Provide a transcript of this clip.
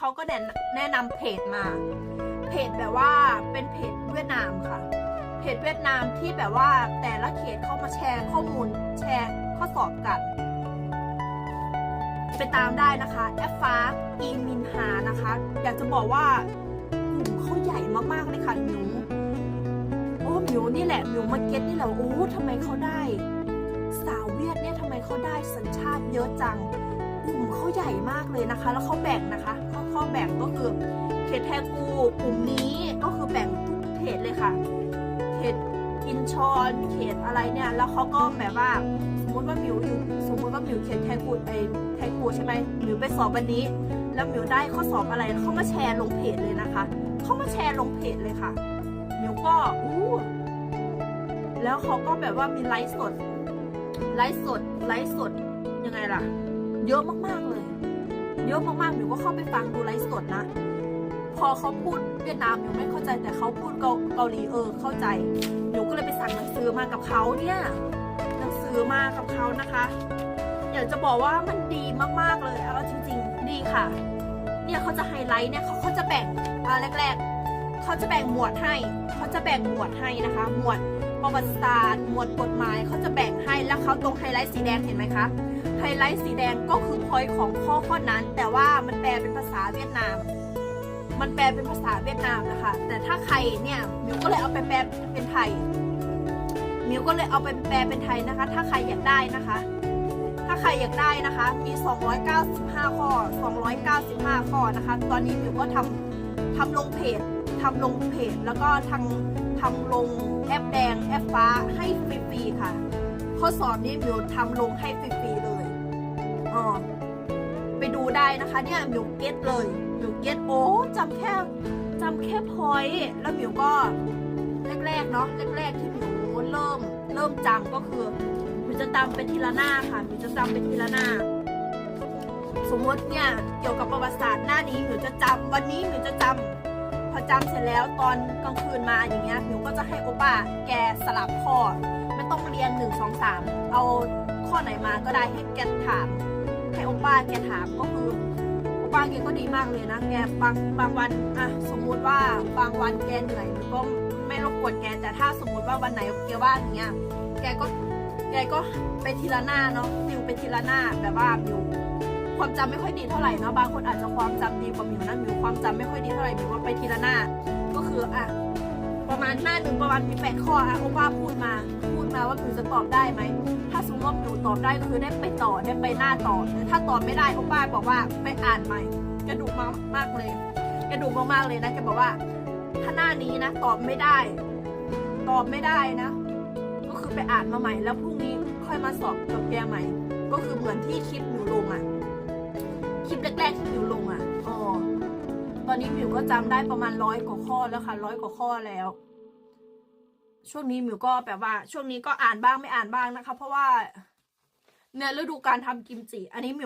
เขาก็แนะแนะนำเพจมา เพจแบบว่าเป็นเพจเวียดนามค่ะ เพจเวียดนามที่แบบว่าแต่ละเขตเข้ามาแชร์ข้อมูล แชร์ข้อสอบกัน ไปตามได้นะคะแอฟฟ้าอีมินฮานะคะ อยากจะบอกว่ากลุ่มเขาใหญ่มากๆเลยค่ะหนูโอ้หมิวนี่แหละหมิวมาเก็ตนี่แหละโอ้ทำไมเขาได้ สาวเวียดเนี่ยทำไมเขาได้สัญชาติเยอะจัง เขาใหญ่มากเลยนะคะ แล้วเขาแบ่งนะคะเขาเขาแบ่งก็คือเขตแทกูกลุ่มนี้ก็คือแบ่งทุกเขตเลยค่ะ เขตอินชอนเขตอะไรเนี่ยแล้วเขาก็แบบว่าสมมติว่ามิวอยู่สมมติว่ามิวเขตแทกูไอแทกูใช่ไหมมิวไปสอบวันนี้ แล้วมิวได้ข้อสอบอะไรเขามาแชร์ลงเพจเลยนะคะเขามาแชร์ลงเพจเลยค่ะมิวก็อู้แล้วเขาก็แบบว่ามีไลฟ์สดไลฟ์สดไลฟ์สดยังไงล่ะ เยอะมากๆเลย เยอะมากๆหนูก็เข้าไปฟังดูไลฟ์สดนะ พอเขาพูดเวียดนามหนูไม่เข้าใจแต่เขาพูดเกาหลีเออเข้าใจหนูก็เลยไปสั่งหนังสือมากับเขาเนี่ยหนังสือมากับเขานะคะ อยากจะบอกว่ามันดีมากๆเลยเอาจริง ๆ ดีค่ะ เนี่ยเขาจะไฮไลท์เนี่ยเขาเขาจะแบ่งอ่าแรก ๆเขาจะแบ่งหมวดให้เขาจะแบ่งหมวดให้นะคะ หมวดประวัติศาสตร์ หมวดกฎหมายเขาจะแบ่งให้แล้วเขาตรงไฮไลท์สีแดงเห็นไหมคะ ไฮไลท์สีแดงก็คือพอยของข้อข้อนั้น แต่ว่ามันแปลเป็นภาษาเวียดนาม มันแปลเป็นภาษาเวียดนามนะคะ แต่ถ้าใครเนี่ยมิวก็เลยเอาไปแปลเป็นไทยมิวก็เลยเอาไปแปลเป็นไทยนะคะ ถ้าใครอยากได้นะคะ ถ้าใครอยากได้นะคะ มี 295 ข้อ 295 ข้อนะคะ ตอนนี้มิวก็ทำทำลงเพจทำลงเพจแล้วก็ทำทำลงแอปแดงแอปฟ้าให้ฟรีๆค่ะ ข้อสอบนี้มิวทำลงให้ฟรีๆเลย ดูได้นะคะเนี่ยมิวเก็ตเลยมิวเก็ตโอ้จำแค่จำแค่พอยต์แล้วมิวก็แรกๆเนาะแรกๆที่มิวเริ่มเริ่มจำก็คือมิวจะจำเป็นทีละหน้าค่ะมิวจะจำเป็นทีละหน้า สมมติเนี่ยเกี่ยวกับประวัติศาสตร์หน้านี้มิวจะจำวันนี้มิวจะจำพอจำเสร็จแล้วตอนกลางคืนมาอย่างเงี้ยมิวก็จะให้โอป้าแกสลับข้อไม่ต้องเรียนหนึ่งสองสามเอาข้อไหนมาก็ได้ให้แกถาม ให้โอป้าแกถามก็คือโอป้าแกก็ดีมากเลยนะแกบางบางวันอะสมมุติว่าบางวันแกเหนื่อยหนูก็ไม่รบกวนแกแต่ถ้าสมมุติว่าวันไหนแกว่างอย่างเงี้ยแกก็แกก็ไปทีละหน้าเนาะมิวไปทีละหน้าแบบว่ามิวความจำไม่ค่อยดีเท่าไหร่เนาะบางคนอาจจะความจำดีกว่ามิวนะมิวความจำไม่ค่อยดีเท่าไหร่มิวว่าไปทีละหน้า ก็คือ มาณหน้าหนึ่งประมาณมีแปดข้ออะโอป้าพูดมา พูดมาว่าหนูจะตอบได้ไหม ถ้าสมมติว่าหนูตอบได้ก็คือได้ไปต่อได้ไปหน้าต่อแต่ถ้าตอบไม่ได้โอป้าบอกว่าไปอ่านใหม่ กระดูกมากมากเลย กระดูกมากๆเลยนะแกบอกว่า ถ้าหน้านี้นะตอบไม่ได้ ตอบไม่ได้นะ ก็คือไปอ่านมาใหม่ แล้วพรุ่งนี้ค่อยมาสอบกับแกใหม่ ก็คือเหมือนที่คลิปหนูลงอะคลิปแรกๆที่หนูลงอะอ๋อตอนนี้มิวก็จำได้ประมาณร้อยกว่าข้อแล้วค่ะร้อยกว่าข้อแล้ว ช่วงนี้มิวก็แบบว่า ช่วงนี้ก็อ่านบ้างไม่อ่านบ้างนะคะ เพราะว่าเนี่ยฤดูการทำกิมจิ อันนี้มิว